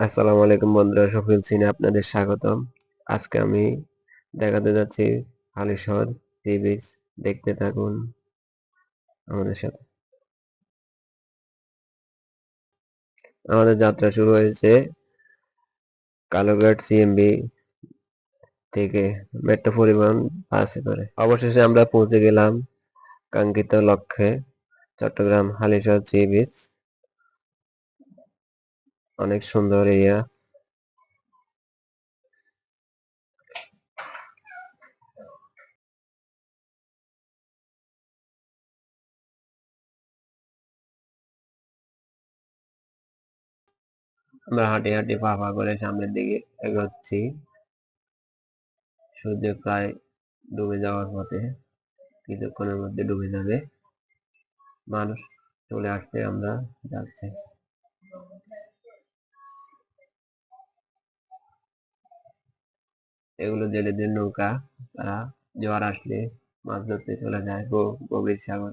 আসসালামু আলাইকুম বন্ধুরা সফিল সিনে আপনাদের স্বাগতম। আজকে আমি দেখাতে যাচ্ছি হালিশহর সি বিচ দেখতে থাকুন আমাদের সাথে। আমাদের যাত্রা শুরু হয়েছে কালোঘাট সিএমবি থেকে মেট্রো পরিবহন বাসে করে। অবশেষে আমরা পৌঁছে গেলাম কাঙ্ক্ষিত লক্ষ্যে চট্টগ্রাম হালিশহর সি বিচ অনেক সুন্দর এরিয়া আমরা হাঁটি হাঁটি পা পা করে সামনের দিকে এগোচ্ছি। সূর্য প্রায় ডুবে যাওয়ার পথে কিছুক্ষণের মধ্যে ডুবে যাবে। মানুষ চলে আসছে, আমরা যাচ্ছি। এগুলো জেলেদের নৌকা তারা জোয়ার আসলে মাছ ধরতে চলে যায়। গভীর সাগর।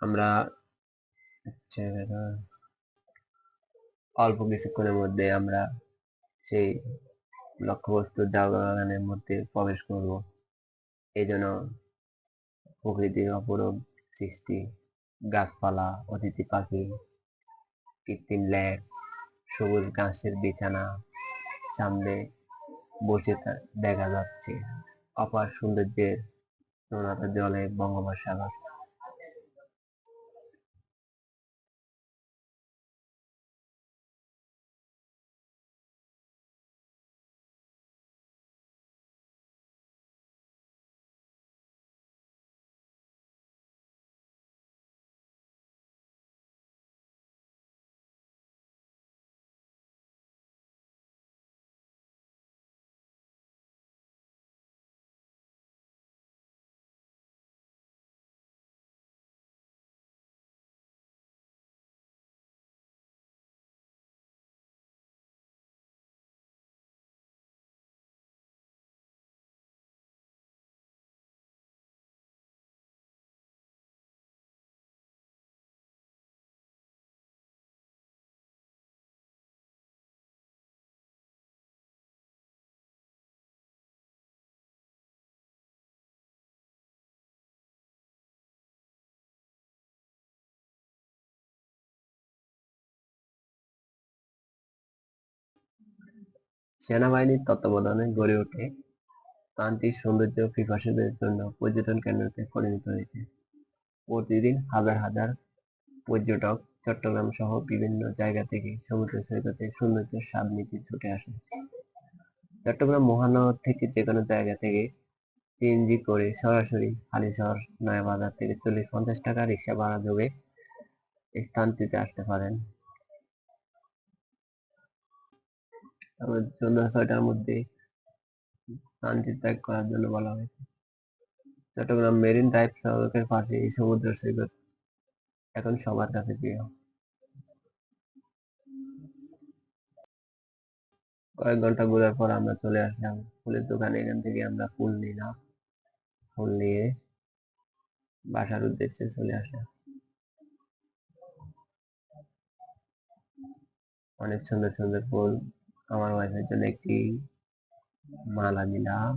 আমরা অল্প কিছুক্ষণের মধ্যে আমরা সেই লক্ষ্যবস্তু বাগানের মধ্যে প্রবেশ করব। এই জন্য প্রকৃতির অপরূপ সৃষ্টি, গাছপালা, অতিথি পাখি, কৃত্রিম ল্যাক সবুজ ঘাসের বিছানা, সামনে বসে দেখা যাচ্ছে। অপার সৌন্দর্যের জলে বঙ্গোপসাগর। সেনাবাহিনীর তত্ত্বাবধানে গড়ে ওঠে প্রান্তিক সৌন্দর্য পিপাসুদের জন্য পর্যটন কেন্দ্রতে পরিণত হয়েছে। প্রতিদিন হাজার হাজার পর্যটক চট্টগ্রাম সহ বিভিন্ন জায়গা থেকে সমুদ্র সৈকতে সৌন্দর্যের স্বাদ নিতে ছুটে আসে। চট্টগ্রাম মহানগর থেকে যে কোনো জায়গা থেকে সিএনজি করে সরাসরি হালিশহর, নয়াবাজার থেকে চল্লিশ পঞ্চাশ টাকা রিক্সা ভাড়া যোগে স্থানটিতে আসতে পারেন। সন্ধ্যা ছয়টার মধ্যে স্থানটি ত্যাগ করার জন্য বলা হয়েছে। চট্টগ্রাম মেরিন ড্রাইভ সড়কের পাশে এই সমুদ্র সৈকত এখন সবার কাছে প্রিয়। কয়েক ঘণ্টা ঘোরার পর আমরা চলে আসলাম ফুলের দোকানে। এখান থেকে আমরা ফুল নিলাম। ফুল নিয়ে বাসার উদ্দেশ্যে চলে আসলাম। অনেক সুন্দর সুন্দর ফুল আমার ওয়াইফের জন্য একটি মালা নিলাম।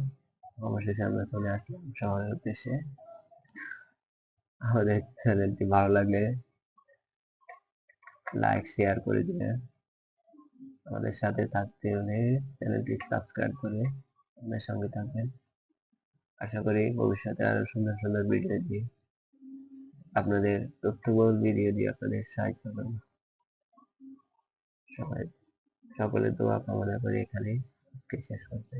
অবশেষে আমরা চলে আসলাম শহরের উদ্দেশ্যে। আমাদের চ্যানেলটি ভালো লাগলে লাইক শেয়ার করে দিবেন আমাদের সাথে থাকতে হলে চ্যানেলটি সাবস্ক্রাইব করে আমাদের সঙ্গে থাকবেন। আশা করি ভবিষ্যতে আরও সুন্দর সুন্দর ভিডিও দিয়ে আপনাদের তথ্যবহুল ভিডিও দিয়ে আপনাদের সাহায্য করব। সবাই সকলের দোয়া কামনা করে এখানে শেষ করতে